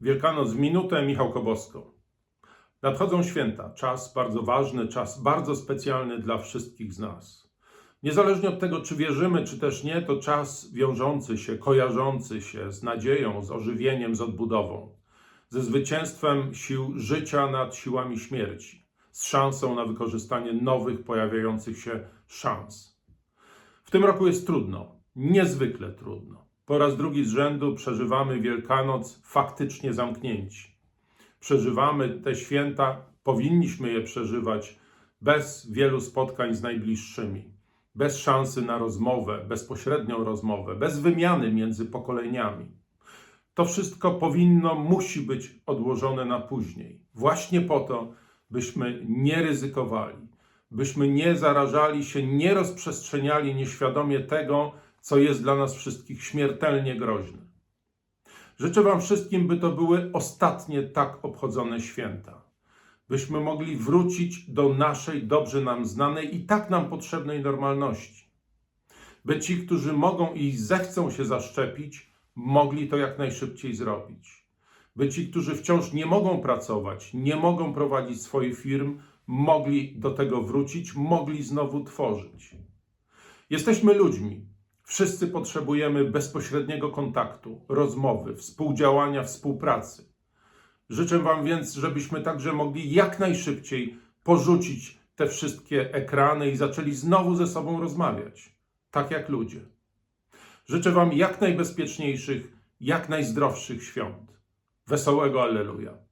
Wielkanoc w minutę, Michał Kobosko. Nadchodzą święta, czas bardzo ważny, czas bardzo specjalny dla wszystkich z nas. Niezależnie od tego, czy wierzymy, czy też nie, to czas wiążący się, kojarzący się z nadzieją, z ożywieniem, z odbudową, ze zwycięstwem sił życia nad siłami śmierci, z szansą na wykorzystanie nowych, pojawiających się szans. W tym roku jest trudno, niezwykle trudno. Po raz drugi z rzędu przeżywamy Wielkanoc faktycznie zamknięci. Przeżywamy te święta, powinniśmy je przeżywać bez wielu spotkań z najbliższymi, bez szansy na rozmowę, bezpośrednią rozmowę, bez wymiany między pokoleniami. To wszystko powinno, musi być odłożone na później. Właśnie po to, byśmy nie ryzykowali, byśmy nie zarażali się, nie rozprzestrzeniali nieświadomie tego, co jest dla nas wszystkich śmiertelnie groźne. Życzę Wam wszystkim, by to były ostatnie tak obchodzone święta. Byśmy mogli wrócić do naszej dobrze nam znanej i tak nam potrzebnej normalności. By ci, którzy mogą i zechcą się zaszczepić, mogli to jak najszybciej zrobić. By ci, którzy wciąż nie mogą pracować, nie mogą prowadzić swoich firm, mogli do tego wrócić, mogli znowu tworzyć. Jesteśmy ludźmi. Wszyscy potrzebujemy bezpośredniego kontaktu, rozmowy, współdziałania, współpracy. Życzę Wam więc, żebyśmy także mogli jak najszybciej porzucić te wszystkie ekrany i zaczęli znowu ze sobą rozmawiać, tak jak ludzie. Życzę Wam jak najbezpieczniejszych, jak najzdrowszych świąt. Wesołego Alleluja.